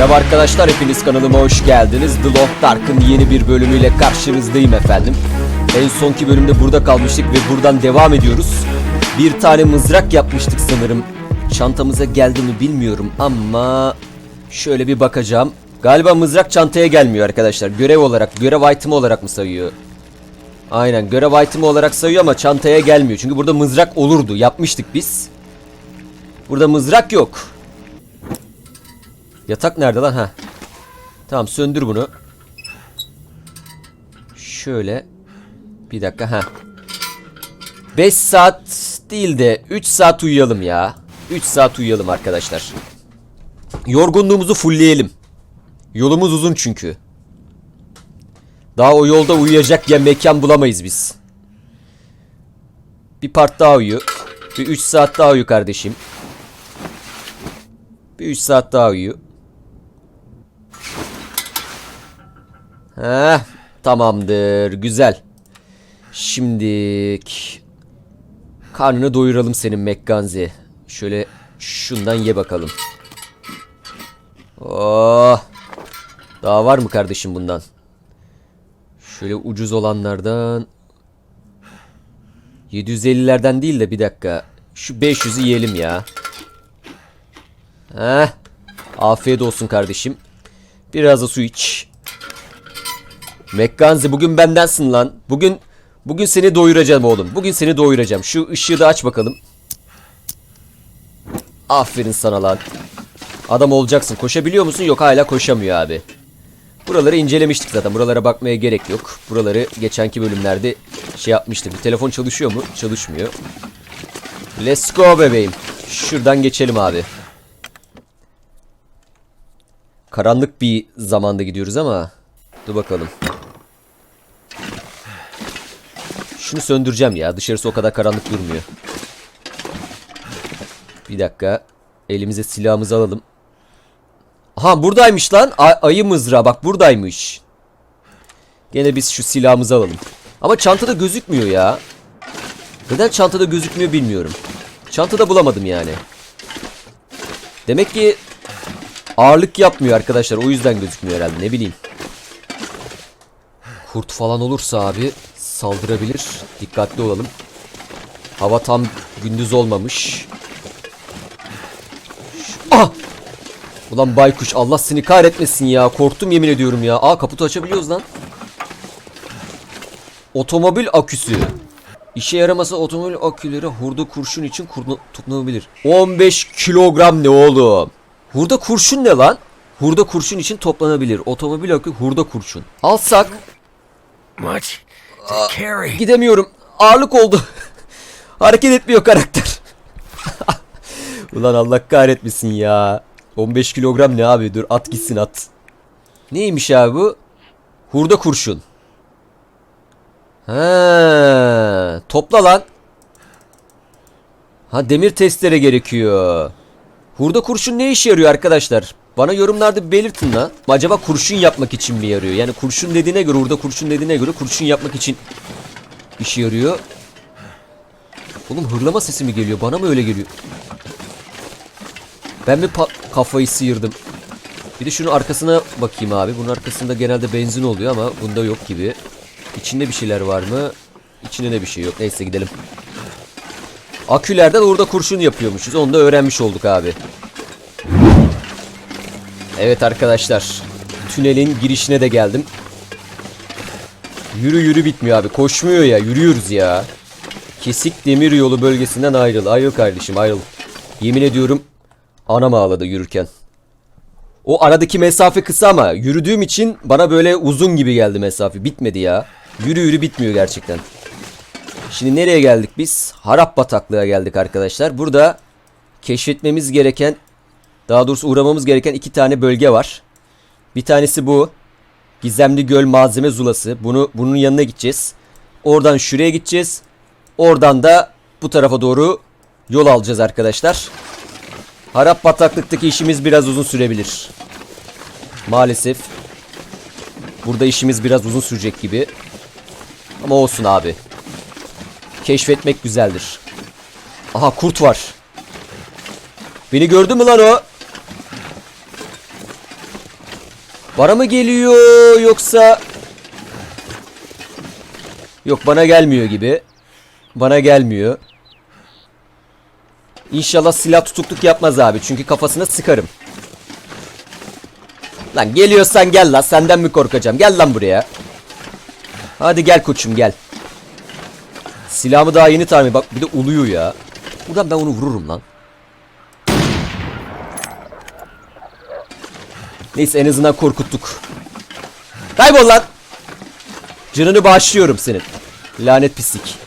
Merhaba arkadaşlar hepiniz kanalıma hoş geldiniz. The Lost Ark'ın yeni bir bölümüyle karşınızdayım efendim. En sonki bölümde burada kalmıştık ve buradan devam ediyoruz. Bir tane mızrak yapmıştık sanırım. Çantamıza geldi mi bilmiyorum ama şöyle bir bakacağım. Galiba mızrak çantaya gelmiyor arkadaşlar. Görev olarak, görev item olarak mı sayıyor? Aynen görev item olarak sayıyor ama çantaya gelmiyor. Çünkü burada mızrak olurdu. Yapmıştık biz. Burada mızrak yok. Yatak nerede lan? Ha. Tamam söndür bunu. Şöyle. Bir dakika ha. 5 saat değil de 3 saat uyuyalım ya. 3 saat uyuyalım arkadaşlar. Yorgunluğumuzu fullleyelim. Yolumuz uzun çünkü. Daha o yolda uyuyacak ya mekan bulamayız biz. Bir part daha uyu. Bir 3 saat daha uyu kardeşim. Bir 3 saat daha uyu. Heh, tamamdır. Güzel. Şimdik karnını doyuralım senin Mekganzi. Şöyle şundan ye bakalım. Oh. Daha var mı kardeşim bundan? Şöyle ucuz olanlardan 750'lerden değil de bir dakika. Şu 500'ü yiyelim ya. Heh. Afiyet olsun kardeşim. Biraz da su iç. Mekkanzi bugün bendensin lan. Bugün bugün seni doyuracağım oğlum. Bugün seni doyuracağım. Şu ışığı da aç bakalım. Aferin sana lan. Adam olacaksın. Koşabiliyor musun? Yok hala koşamıyor abi. Buraları incelemiştik zaten. Buralara bakmaya gerek yok. Buraları geçenki bölümlerde şey yapmıştık. Bir telefon çalışıyor mu? Çalışmıyor. Let's go bebeğim. Şuradan geçelim abi. Karanlık bir zamanda gidiyoruz ama dur bakalım. Şunu söndüreceğim ya. Dışarısı o kadar karanlık durmuyor. Bir dakika. Elimize silahımızı alalım. Aha buradaymış lan. Ay- ayı mızrağı bak buradaymış. Gene biz şu silahımızı alalım. Ama çantada gözükmüyor ya. Neden çantada gözükmüyor bilmiyorum. Çantada bulamadım yani. Demek ki ağırlık yapmıyor arkadaşlar. O yüzden gözükmüyor herhalde ne bileyim. Kurt falan olursa abi saldırabilir. Dikkatli olalım. Hava tam gündüz olmamış. Ah! Ulan baykuş Allah seni kahretmesin ya. Korktum yemin ediyorum ya. Aa kaputu açabiliyoruz lan. Otomobil aküsü. İşe yaramasa otomobil aküleri hurda kurşun için tutunabilir. 15 kilogram ne oğlum? Hurda kurşun ne lan? Hurda kurşun için toplanabilir. Otomobil akü hurda kurşun. Alsak Much carry. Gidemiyorum. Ağırlık oldu. Hareket etmiyor karakter. Ulan Allah kahretmesin ya. 15 kilogram ne abi? Dur at gitsin at. Neymiş abi bu? Hurda kurşun. Ha, topla lan. Ha demir testere gerekiyor. Hurda kurşun ne işe yarıyor arkadaşlar? Bana yorumlarda belirtin lan. Acaba kurşun yapmak için mi yarıyor? Yani kurşun dediğine göre, hurda kurşun dediğine göre kurşun yapmak için işe yarıyor. Oğlum hırlama sesi mi geliyor? Bana mı öyle geliyor? Ben mi kafayı sıyırdım? Bir de şunun arkasına bakayım abi. Bunun arkasında genelde benzin oluyor ama bunda yok gibi. İçinde bir şeyler var mı? İçinde de bir şey yok. Neyse gidelim. Akülerden orada kurşun yapıyormuşuz. Onu da öğrenmiş olduk abi. Evet arkadaşlar. Tünelin girişine de geldim. Yürü yürü bitmiyor abi. Koşmuyor ya. Yürüyoruz ya. Kesik demir yolu bölgesinden ayrıl. Ayrıl kardeşim ayrıl. Yemin ediyorum anam ağladı yürürken. O aradaki mesafe kısa ama yürüdüğüm için bana böyle uzun gibi geldi mesafe. Bitmedi ya. Yürü yürü bitmiyor gerçekten. Şimdi nereye geldik biz? Harap bataklığa geldik arkadaşlar. Burada keşfetmemiz gereken daha doğrusu uğramamız gereken iki tane bölge var. Bir tanesi bu. Gizemli Göl Malzeme Zulası. Bunu bunun yanına gideceğiz. Oradan şuraya gideceğiz. Oradan da bu tarafa doğru yol alacağız arkadaşlar. Harap bataklıktaki işimiz biraz uzun sürebilir. Maalesef. Burada işimiz biraz uzun sürecek gibi. Ama olsun abi. Keşfetmek güzeldir. Aha kurt var. Beni gördü mü lan o? Bana mı geliyor yoksa... Yok bana gelmiyor gibi. Bana gelmiyor. İnşallah silah tutukluk yapmaz abi. Çünkü kafasına sıkarım. Lan geliyorsan gel lan. Senden mi korkacağım? Gel lan buraya. Hadi gel koçum gel. Silahımı daha yeni tamir. Bak bir de uluyor ya. Buradan ben onu vururum lan. Neyse en azından korkuttuk. Kaybol lan. Canını bağışlıyorum senin. Lanet pislik.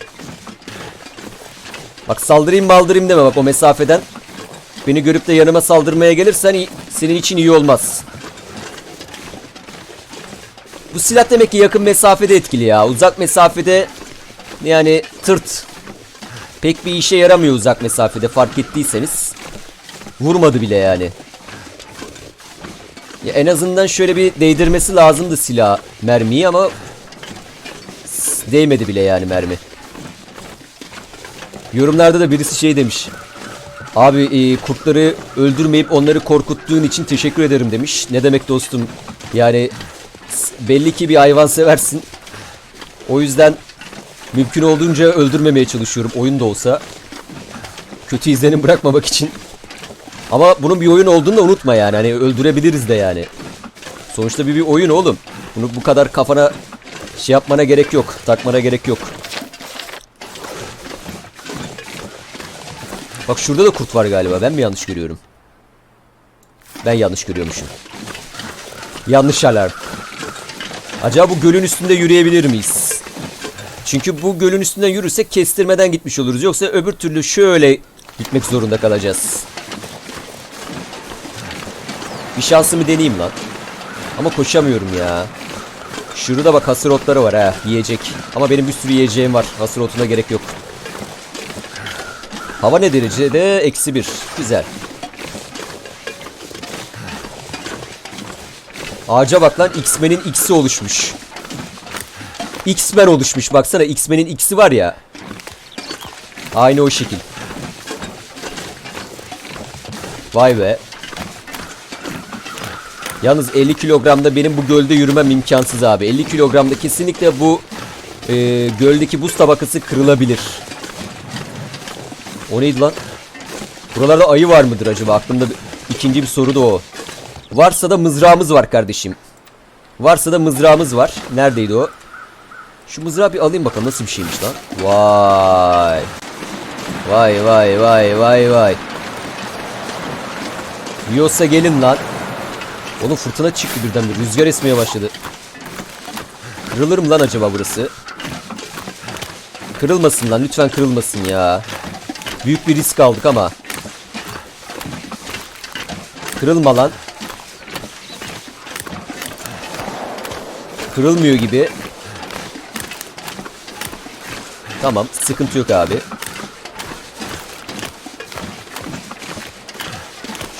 Bak saldırayım baldırayım deme bak o mesafeden. Beni görüp de yanıma saldırmaya gelirsen senin için iyi olmaz. Bu silah demek ki yakın mesafede etkili ya. Uzak mesafede yani tırt. Pek bir işe yaramıyor uzak mesafede fark ettiyseniz. Vurmadı bile yani. Ya en azından şöyle bir değdirmesi lazımdı silah mermiyi ama değmedi bile yani mermi. Yorumlarda da birisi şey demiş. Abi e, kurtları öldürmeyip onları korkuttuğun için teşekkür ederim demiş. Ne demek dostum? Yani belli ki bir hayvan seversin. O yüzden mümkün olduğunca öldürmemeye çalışıyorum oyun da olsa. Kötü izlenim bırakmamak için. Ama bunun bir oyun olduğunu da unutma yani. Hani öldürebiliriz de yani. Sonuçta bir, bir oyun oğlum. Bunu bu kadar kafana şey yapmana gerek yok. Takmana gerek yok. Bak şurada da kurt var galiba. Ben mi yanlış görüyorum? Ben yanlış görüyormuşum. Yanlış alarm. Acaba bu gölün üstünde yürüyebilir miyiz? Çünkü bu gölün üstünden yürürsek kestirmeden gitmiş oluruz. Yoksa öbür türlü şöyle gitmek zorunda kalacağız. Bir şansımı deneyeyim lan. Ama koşamıyorum ya. Şurada bak hasır otları var ha. Yiyecek. Ama benim bir sürü yiyeceğim var. Hasır otuna gerek yok. Hava ne derecede? Eksi bir. Güzel. Ağaca bak lan X-Men'in X'i oluşmuş. X-Men oluşmuş baksana X-Men'in X'i var ya. Aynı o şekil. Vay be. Yalnız 50 kilogramda benim bu gölde yürümem imkansız abi. 50 kilogramda kesinlikle bu e, göldeki buz tabakası kırılabilir. O neydi lan? Buralarda ayı var mıdır acaba? Aklımda bir- ikinci bir soru da o. Varsa da mızrağımız var kardeşim. Varsa da mızrağımız var. Neredeydi o? Şu mızrağı bir alayım bakalım nasıl bir şeymiş lan. Vay. Vay vay vay vay vay. Yiyorsa gelin lan. Oğlum fırtına çıktı birden bir. Rüzgar esmeye başladı. Kırılır mı lan acaba burası? Kırılmasın lan lütfen kırılmasın ya. Büyük bir risk aldık ama. Kırılma lan. Kırılmıyor gibi. Tamam sıkıntı yok abi.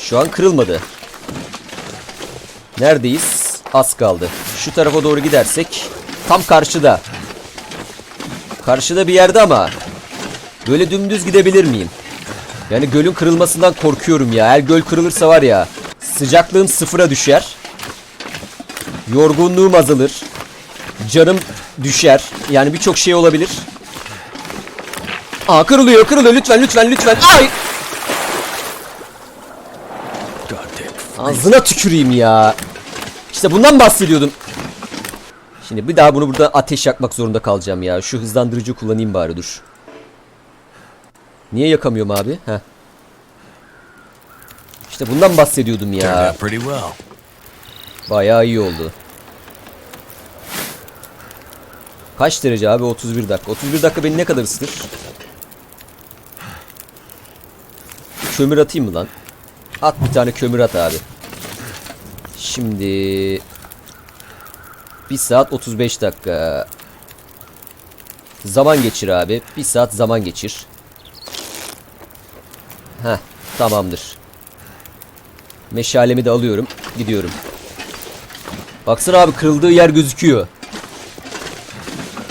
Şu an kırılmadı. Neredeyiz? Az kaldı. Şu tarafa doğru gidersek tam karşıda. Karşıda bir yerde ama böyle dümdüz gidebilir miyim? Yani gölün kırılmasından korkuyorum ya. Eğer göl kırılırsa var ya sıcaklığım sıfıra düşer. Yorgunluğum azalır. Canım düşer. Yani birçok şey olabilir. Aa kırılıyor kırılıyor lütfen lütfen lütfen. Ay! Ağzına tüküreyim ya. İşte bundan bahsediyordum. Şimdi bir daha bunu burada ateş yakmak zorunda kalacağım ya. Şu hızlandırıcı kullanayım bari dur. Niye yakamıyorum abi? Heh. İşte bundan bahsediyordum ya. Bayağı iyi oldu. Kaç derece abi? 31 dakika. 31 dakika beni ne kadar ısıtır? Kömür atayım mı lan? At bir tane kömür at abi. Şimdi 1 saat 35 dakika. Zaman geçir abi. 1 saat zaman geçir. Heh, tamamdır. Meşalemi de alıyorum. Gidiyorum. Baksana abi kırıldığı yer gözüküyor.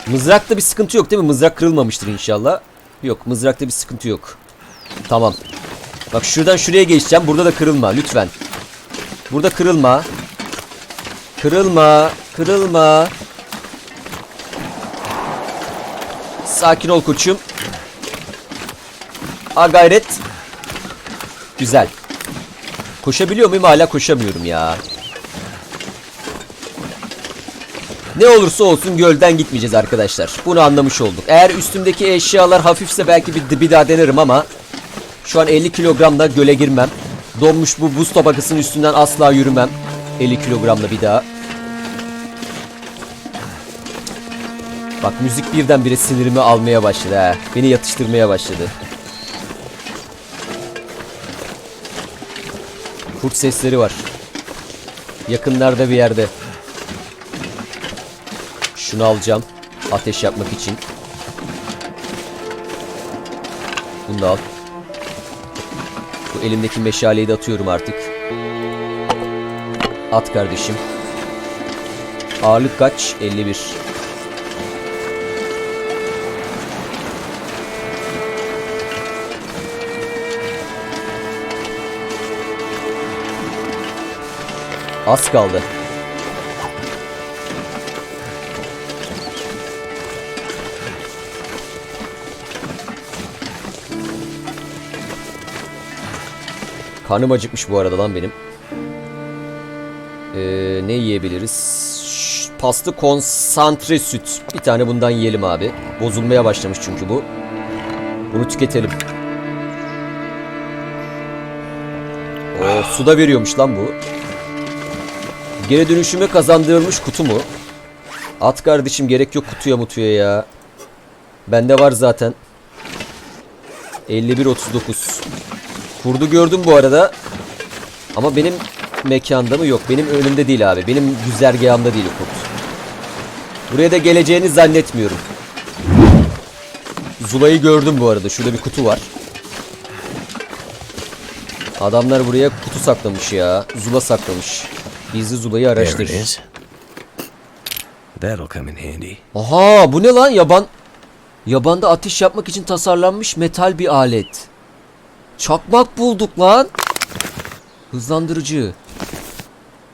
Mızrakta bir sıkıntı yok değil mi? Mızrak kırılmamıştır inşallah. Yok mızrakta bir sıkıntı yok. Tamam. Bak şuradan şuraya geçeceğim. Burada da kırılma lütfen. Burada kırılma. Kırılma, kırılma. Sakin ol koçum. A gayret. Güzel. Koşabiliyor muyum? Hala koşamıyorum ya. Ne olursa olsun gölden gitmeyeceğiz arkadaşlar. Bunu anlamış olduk. Eğer üstümdeki eşyalar hafifse belki bir, bir daha denerim ama şu an 50 kilogramla göle girmem. Donmuş bu buz tabakasının üstünden asla yürümem. 50 kilogramla bir daha. Bak müzik birdenbire sinirimi almaya başladı ha. Beni yatıştırmaya başladı. Kurt sesleri var. Yakınlarda bir yerde. Şunu alacağım. Ateş yapmak için. Bunu da al. Elimdeki meşaleyi de atıyorum artık. At kardeşim. Ağırlık kaç? 51. Az kaldı. Karnım acıkmış bu arada lan benim. Ee, ne yiyebiliriz? Ş- Paslı konsantre süt. Bir tane bundan yiyelim abi. Bozulmaya başlamış çünkü bu. Bunu tüketelim. O suda veriyormuş lan bu. Geri dönüşüme kazandırılmış kutu mu? At kardeşim gerek yok kutuya mutuya ya. Bende var zaten. 51.39 Kurdu gördüm bu arada. Ama benim mekanda mı? Yok. Benim önümde değil abi. Benim güzergahımda değil kurt. Buraya da geleceğini zannetmiyorum. Zula'yı gördüm bu arada. Şurada bir kutu var. Adamlar buraya kutu saklamış ya. Zula saklamış. Gizli Zula'yı araştır. it is. That'll come in handy. Aha bu ne lan yaban? Yabanda ateş yapmak için tasarlanmış metal bir alet. Çakmak bulduk lan. Hızlandırıcı.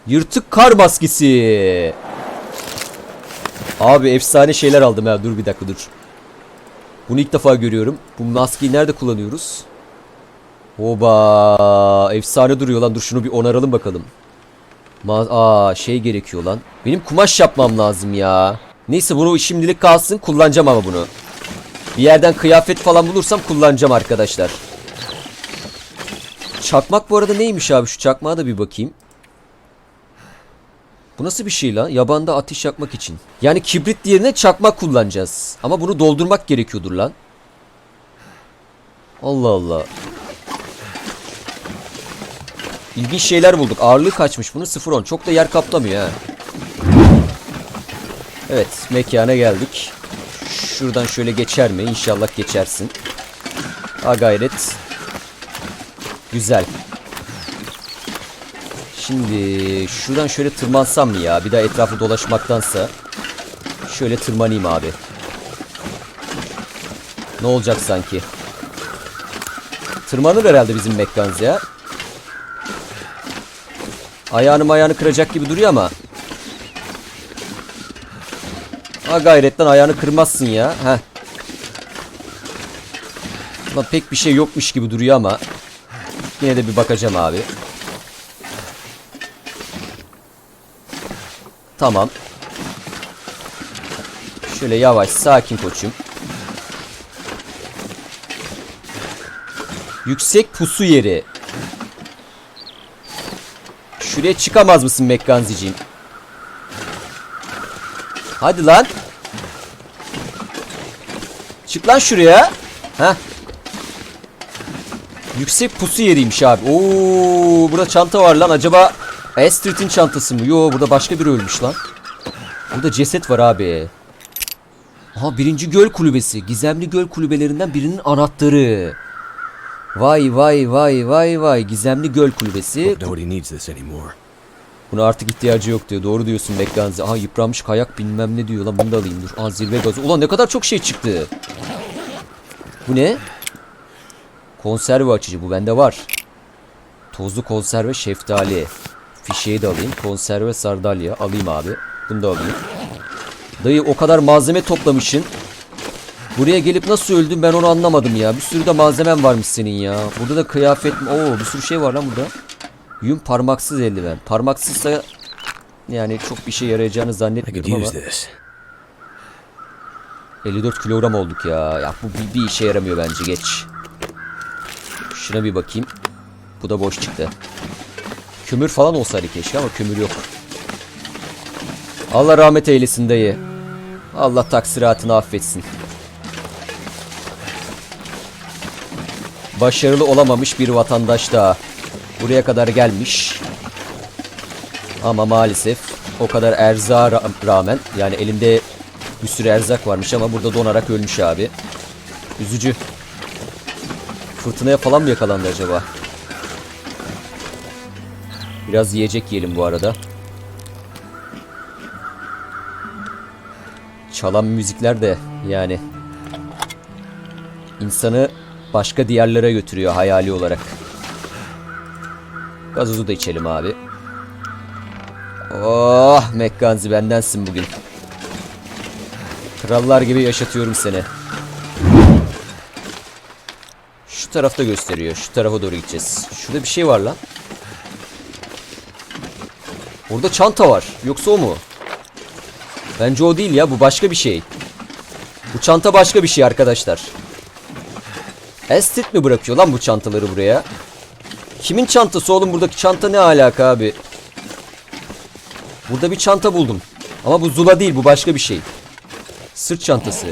Yırtık kar maskesi. Abi efsane şeyler aldım ya. Dur bir dakika dur. Bunu ilk defa görüyorum. Bu maskeyi nerede kullanıyoruz? Oba, efsane duruyor lan. Dur şunu bir onaralım bakalım. Ma Aa şey gerekiyor lan. Benim kumaş yapmam lazım ya. Neyse bunu şimdilik kalsın. Kullanacağım ama bunu. Bir yerden kıyafet falan bulursam kullanacağım arkadaşlar. Çakmak bu arada neymiş abi? Şu çakmağa da bir bakayım. Bu nasıl bir şey lan? Yabanda ateş yakmak için. Yani kibrit yerine çakmak kullanacağız. Ama bunu doldurmak gerekiyordur lan. Allah Allah. İlginç şeyler bulduk. Ağırlığı kaçmış bunu? 0.10. Çok da yer kaplamıyor ha. Evet mekana geldik. Şuradan şöyle geçer mi? İnşallah geçersin. Ha gayret. Güzel. Şimdi şuradan şöyle tırmansam mı ya? Bir daha etrafı dolaşmaktansa. Şöyle tırmanayım abi. Ne olacak sanki? Tırmanır herhalde bizim Mekkanz ya. Ayağını ayağını kıracak gibi duruyor ama. Ha gayretten ayağını kırmazsın ya. Heh. Lan pek bir şey yokmuş gibi duruyor ama. Yine de bir bakacağım abi. Tamam. Şöyle yavaş sakin koçum. Yüksek pusu yeri. Şuraya çıkamaz mısın Mekkanziciğim? Hadi lan. Çık lan şuraya. Heh. Yüksek pusu yeriymiş abi. Oo, burada çanta var lan. Acaba Astrid'in çantası mı? Yo, burada başka biri ölmüş lan. Burada ceset var abi. Aha birinci göl kulübesi. Gizemli göl kulübelerinden birinin anahtarı. Vay vay vay vay vay. Gizemli göl kulübesi. Buna artık ihtiyacı yok diyor. Doğru diyorsun Mekkanzi. Aha yıpranmış kayak bilmem ne diyor lan. Bunu da alayım dur. Aa zirve gazı. Ulan ne kadar çok şey çıktı. Bu ne? Konserve açıcı. Bu bende var. Tozlu konserve şeftali. Fişeği de alayım. Konserve sardalya alayım abi. Bunu da alayım. Dayı o kadar malzeme toplamışsın. Buraya gelip nasıl öldün ben onu anlamadım ya. Bir sürü de malzemen varmış senin ya. Burada da kıyafet... Oo bir sürü şey var lan burada. Yün parmaksız eldiven. Parmaksızsa yani çok bir şey yarayacağını zannetmiyorum ama. use this. 54 kilogram olduk ya. Ya bu bir, bir işe yaramıyor bence geç. Şuna bir bakayım. Bu da boş çıktı. Kömür falan olsaydı keşke ama kömür yok. Allah rahmet eylesin dayı. Allah taksiratını affetsin. Başarılı olamamış bir vatandaş daha. Buraya kadar gelmiş. Ama maalesef o kadar erzağa ra- rağmen yani elinde bir sürü erzak varmış ama burada donarak ölmüş abi. Üzücü. Fırtınaya falan mı yakalandı acaba? Biraz yiyecek yiyelim bu arada. Çalan müzikler de yani insanı başka diyarlara götürüyor hayali olarak. Gazozu da içelim abi. Oh Mekkanzi bendensin bugün. Krallar gibi yaşatıyorum seni. Şu tarafta gösteriyor. Şu tarafa doğru gideceğiz. Şurada bir şey var lan. Orada çanta var. Yoksa o mu? Bence o değil ya. Bu başka bir şey. Bu çanta başka bir şey arkadaşlar. Estet mi bırakıyor lan bu çantaları buraya? Kimin çantası oğlum? Buradaki çanta ne alaka abi? Burada bir çanta buldum. Ama bu Zula değil. Bu başka bir şey. Sırt çantası.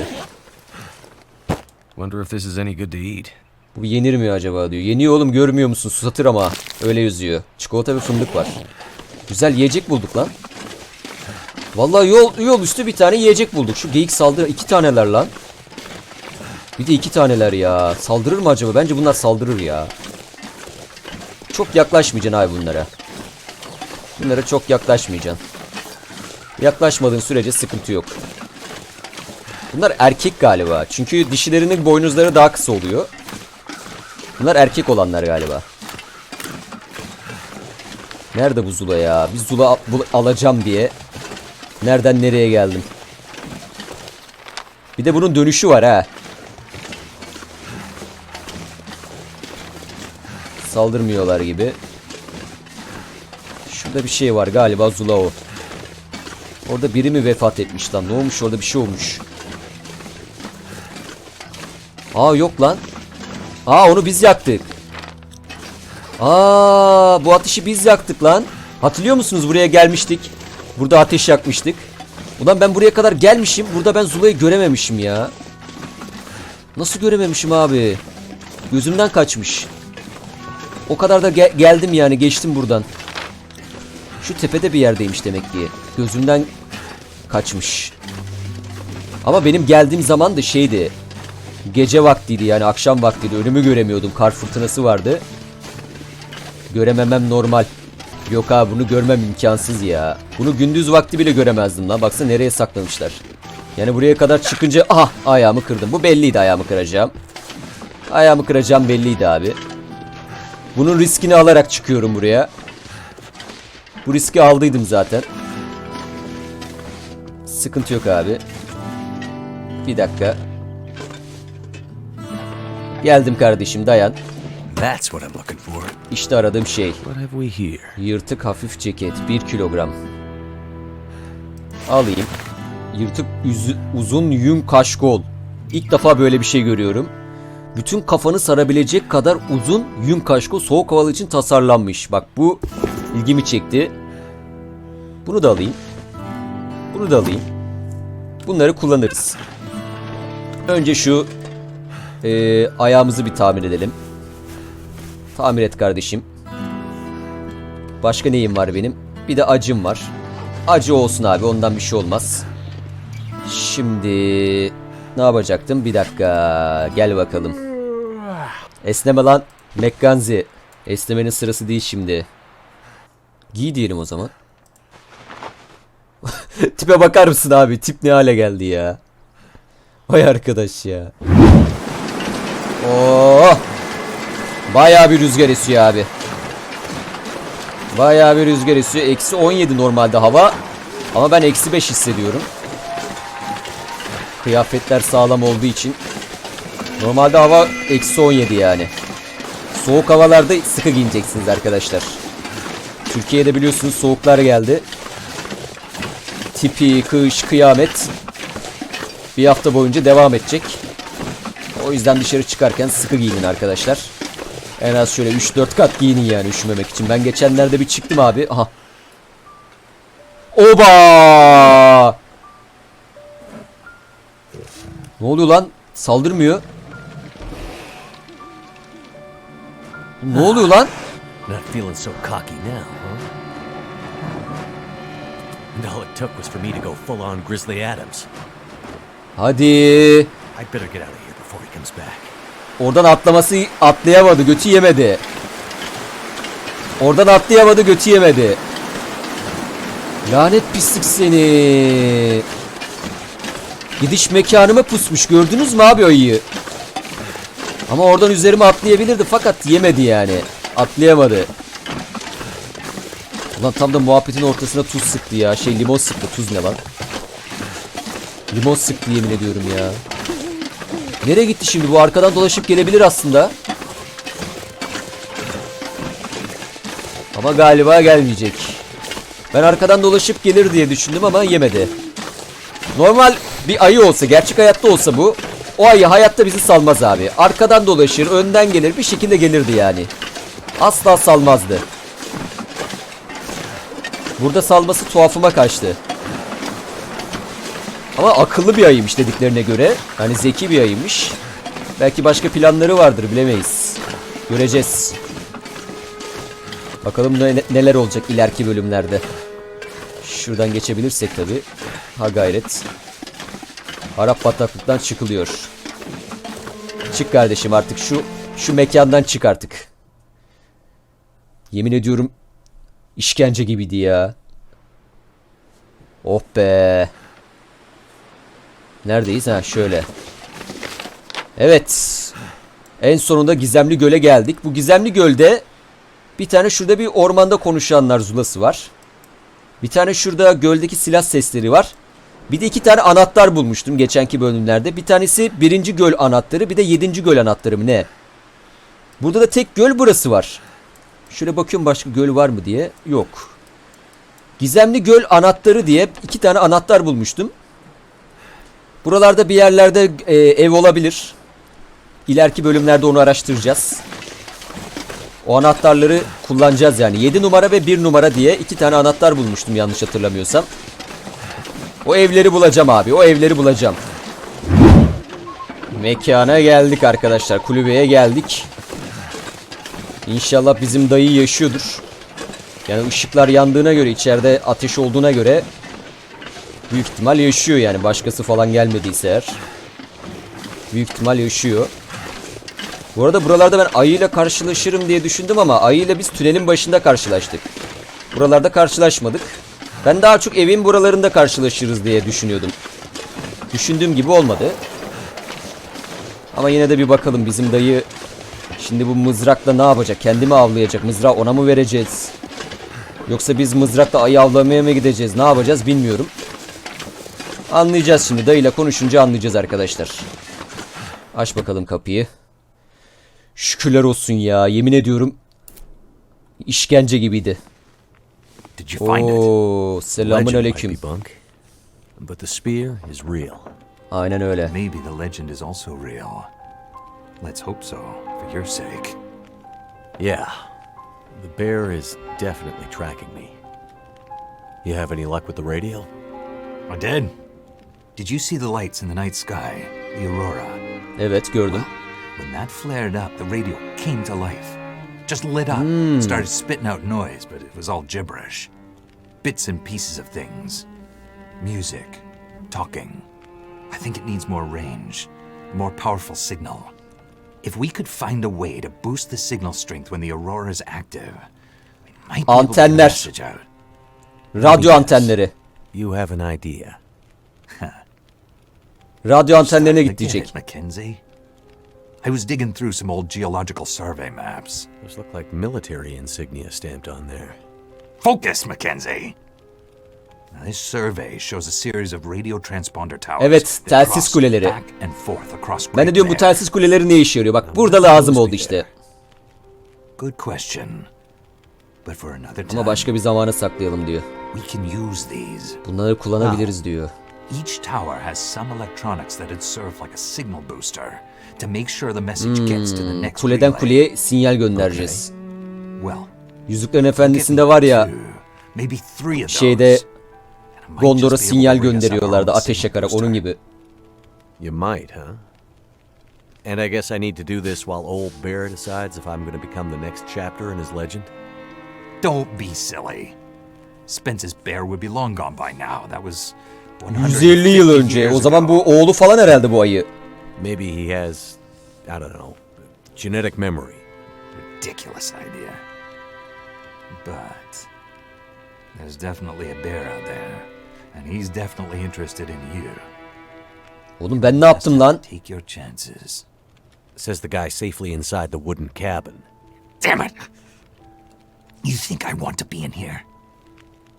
Wonder if this is any good to eat. Bu yenir mi acaba diyor. Yeniyor oğlum görmüyor musun? Susatır ama. Öyle yazıyor. Çikolata ve fındık var. Güzel yiyecek bulduk lan. Vallahi yol, yol üstü bir tane yiyecek bulduk. Şu geyik saldırı iki taneler lan. Bir de iki taneler ya. Saldırır mı acaba? Bence bunlar saldırır ya. Çok yaklaşmayacaksın abi bunlara. Bunlara çok yaklaşmayacaksın. Yaklaşmadığın sürece sıkıntı yok. Bunlar erkek galiba. Çünkü dişilerinin boynuzları daha kısa oluyor. Bunlar erkek olanlar galiba. Nerede bu Zula ya? Bir Zula alacağım diye. Nereden nereye geldim? Bir de bunun dönüşü var ha. Saldırmıyorlar gibi. Şurada bir şey var galiba Zula o. Orada biri mi vefat etmiş lan? Ne olmuş orada bir şey olmuş. Aa yok lan. Aa onu biz yaktık. Aa bu ateşi biz yaktık lan. Hatırlıyor musunuz buraya gelmiştik. Burada ateş yakmıştık. Ulan ben buraya kadar gelmişim. Burada ben Zula'yı görememişim ya. Nasıl görememişim abi? Gözümden kaçmış. O kadar da ge- geldim yani geçtim buradan. Şu tepede bir yerdeymiş demek ki. Gözümden kaçmış. Ama benim geldiğim zaman da şeydi. Gece vaktiydi yani akşam vaktiydi. Önümü göremiyordum. Kar fırtınası vardı. Görememem normal. Yok abi bunu görmem imkansız ya. Bunu gündüz vakti bile göremezdim lan. Baksana nereye saklamışlar. Yani buraya kadar çıkınca ah ayağımı kırdım. Bu belliydi ayağımı kıracağım. Ayağımı kıracağım belliydi abi. Bunun riskini alarak çıkıyorum buraya. Bu riski aldıydım zaten. Sıkıntı yok abi. Bir dakika. Geldim kardeşim dayan. That's what I'm looking for. İşte aradığım şey. What have we here? Yırtık hafif ceket 1 kilogram. Alayım. Yırtık uzun yün kaşkol. İlk defa böyle bir şey görüyorum. Bütün kafanı sarabilecek kadar uzun yün kaşkol soğuk havalı için tasarlanmış. Bak bu ilgimi çekti. Bunu da alayım. Bunu da alayım. Bunları kullanırız. Önce şu eee, ayağımızı bir tamir edelim. Tamir et kardeşim. Başka neyim var benim? Bir de acım var. Acı olsun abi ondan bir şey olmaz. Şimdi ne yapacaktım? Bir dakika. Gel bakalım. Esneme lan. Mekkanzi. Esnemenin sırası değil şimdi. Giy diyelim o zaman. Tipe bakar mısın abi? Tip ne hale geldi ya? Vay arkadaş ya. Oo! Bayağı bir rüzgar esiyor abi. Bayağı bir rüzgar esiyor. Eksi 17 normalde hava. Ama ben eksi 5 hissediyorum. Kıyafetler sağlam olduğu için. Normalde hava eksi 17 yani. Soğuk havalarda sıkı giyineceksiniz arkadaşlar. Türkiye'de biliyorsunuz soğuklar geldi. Tipi, kış, kıyamet bir hafta boyunca devam edecek. O yüzden dışarı çıkarken sıkı giyinin arkadaşlar. En az şöyle 3-4 kat giyinin yani üşümemek için. Ben geçenlerde bir çıktım abi. Aha. Oba! Ne oluyor lan? Saldırmıyor. Ne oluyor lan? Not feeling so cocky now, huh? All it took was for me to go full on Grizzly Adams. Hadi. I'd better get out of here before he comes back. Oradan atlaması atlayamadı. Götü yemedi. Oradan atlayamadı. Götü yemedi. Lanet pislik seni. Gidiş mekanıma pusmuş. Gördünüz mü abi ayıyı? Ama oradan üzerime atlayabilirdi fakat yemedi yani. Atlayamadı. Ulan tam da muhabbetin ortasına tuz sıktı ya. Şey limon sıktı. Tuz ne lan? Limon sıktı yemin ediyorum ya. Nereye gitti şimdi? Bu arkadan dolaşıp gelebilir aslında. Ama galiba gelmeyecek. Ben arkadan dolaşıp gelir diye düşündüm ama yemedi. Normal bir ayı olsa, gerçek hayatta olsa bu, o ayı hayatta bizi salmaz abi. Arkadan dolaşır, önden gelir, bir şekilde gelirdi yani. Asla salmazdı. Burada salması tuhafıma kaçtı. Ama akıllı bir ayıymış dediklerine göre. Hani zeki bir ayıymış. Belki başka planları vardır bilemeyiz. Göreceğiz. Bakalım ne- neler olacak ileriki bölümlerde. Şuradan geçebilirsek tabi. Ha gayret. Arap bataklıktan çıkılıyor. Çık kardeşim artık şu şu mekandan çık artık. Yemin ediyorum işkence gibiydi ya. Oh be. Neredeyiz? Ha şöyle. Evet. En sonunda Gizemli Göl'e geldik. Bu Gizemli Göl'de bir tane şurada bir ormanda konuşanlar zulası var. Bir tane şurada göldeki silah sesleri var. Bir de iki tane anahtar bulmuştum geçenki bölümlerde. Bir tanesi birinci göl anahtarı bir de yedinci göl anahtarı mı ne? Burada da tek göl burası var. Şöyle bakıyorum başka göl var mı diye. Yok. Gizemli göl anahtarı diye iki tane anahtar bulmuştum. Buralarda bir yerlerde e, ev olabilir. İleriki bölümlerde onu araştıracağız. O anahtarları kullanacağız yani. 7 numara ve 1 numara diye iki tane anahtar bulmuştum yanlış hatırlamıyorsam. O evleri bulacağım abi. O evleri bulacağım. Mekana geldik arkadaşlar. Kulübeye geldik. İnşallah bizim dayı yaşıyordur. Yani ışıklar yandığına göre içeride ateş olduğuna göre Büyük ihtimal yaşıyor yani. Başkası falan gelmediyse eğer. Büyük ihtimal yaşıyor. Bu arada buralarda ben ayıyla karşılaşırım diye düşündüm ama ayıyla biz tünelin başında karşılaştık. Buralarda karşılaşmadık. Ben daha çok evin buralarında karşılaşırız diye düşünüyordum. Düşündüğüm gibi olmadı. Ama yine de bir bakalım bizim dayı şimdi bu mızrakla ne yapacak? Kendimi avlayacak. Mızrağı ona mı vereceğiz? Yoksa biz mızrakla ayı avlamaya mı gideceğiz? Ne yapacağız bilmiyorum. Anlayacağız şimdi. Dayıyla konuşunca anlayacağız arkadaşlar. Aç bakalım kapıyı. Şükürler olsun ya. Yemin ediyorum. işkence gibiydi. Oo, selamun aleyküm. but the spear is real. Aynen öyle. Maybe the legend is also real. Let's hope so, for your sake. Yeah, the bear is definitely tracking me. You have any luck with the radio? I did. Did you see the lights in the night sky? The aurora? Evet gördüm. When that flared up, the radio came to life. Just lit up. Hmm. Started spitting out noise, but it was all gibberish. Bits and pieces of things. Music. Talking. I think it needs more range. More powerful signal. If we could find a way to boost the signal strength when the aurora is active, we might be able to get a message out. Radyo antenleri. You have an idea. Radyo antenlerine git get diyecek. Mackenzie. I was digging through some old geological survey maps. Those look like military insignia stamped on there. Focus, Mackenzie. Now, this survey shows a series of radio transponder towers. Evet, telsiz kuleleri. back and forth across Ben de diyorum bu telsiz kuleleri ne işe yarıyor? Bak burada lazım oldu işte. Good question. But for another time, Ama başka bir zamana saklayalım diyor. we can use these. Bunları kullanabiliriz diyor. Each tower has some electronics that would serve like a signal booster to make sure the message gets to the next Kuleden relay. kuleye sinyal göndereceğiz. Well, Yüzüklerin Efendisi'nde var ya two, maybe three of şeyde Gondor'a sinyal gönderiyorlardı ateş yakarak onun gibi. You might, huh? And I guess I need to do this while old Bear decides if I'm going to become the next chapter in his legend? Don't be silly. Spence's bear would be long gone by now. That was 150 yıl 150 önce. O zaman bu oğlu falan herhalde bu ayı. Maybe he has, I don't know, genetic memory. ridiculous idea. But there's definitely a bear out there, and he's definitely interested in you. Oğlum ben ne yaptım lan? Take your chances. Says the guy safely inside the wooden cabin. Damn it! You think I want to be in here?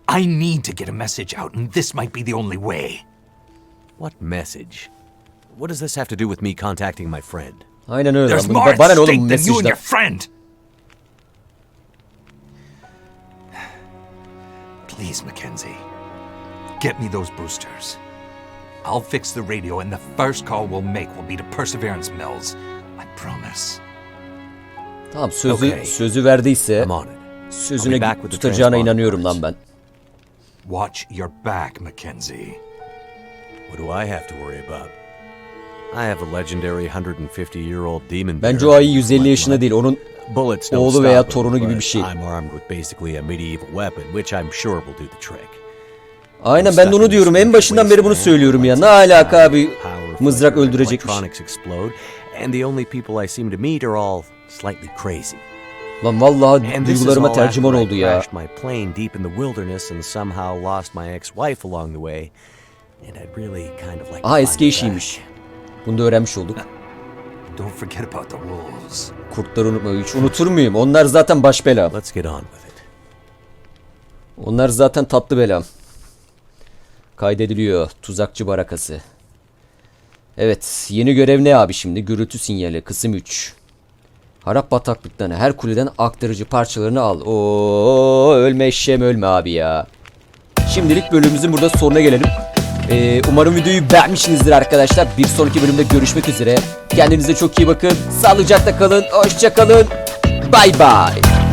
I need to get a message out, and this might be the only way. What message? What does this have to do with me contacting my friend? Aynen öyle. There's lan. more at Bana ne stake oğlum than you and your friend. Please, Mackenzie, get me those boosters. I'll fix the radio, and the first call we'll make will be to Perseverance Mills. I promise. Tamam sözü Okay. sözü verdiyse I'm on it. Sözüne be back with the tutacağına inanıyorum lan ben. Watch your back, Mackenzie. What do I have to worry about? I have a legendary 150-year-old demon Bence o ayı who 150 collect yaşında değil. Onun Bullets don't oğlu veya torunu gibi bir şey. I'm armed with basically a medieval weapon, which I'm sure will do the trick. Aynen ben de onu diyorum. En başından beri bunu söylüyorum ya. Ne alaka abi mızrak öldürecekmiş. And the only people I seem to meet are all slightly crazy. Lan vallahi duygularıma tercüman oldu ya. my plane deep in the wilderness and somehow lost my ex-wife along the way. And I'd really kind of like Aha eski eşiymiş. Bunu da öğrenmiş olduk. Don't forget about the wolves. Kurtları unutma. Hiç unutur muyum? Onlar zaten baş belam. Let's get on with it. Onlar zaten tatlı belam. Kaydediliyor. Tuzakçı barakası. Evet. Yeni görev ne abi şimdi? Gürültü sinyali. Kısım 3. Harap bataklıktan her kuleden aktarıcı parçalarını al. Oo ölme eşeğim ölme abi ya. Şimdilik bölümümüzün burada sonuna gelelim. Ee, umarım videoyu beğenmişsinizdir arkadaşlar. Bir sonraki bölümde görüşmek üzere. Kendinize çok iyi bakın. Sağlıcakla kalın. Hoşça kalın. Bay bay.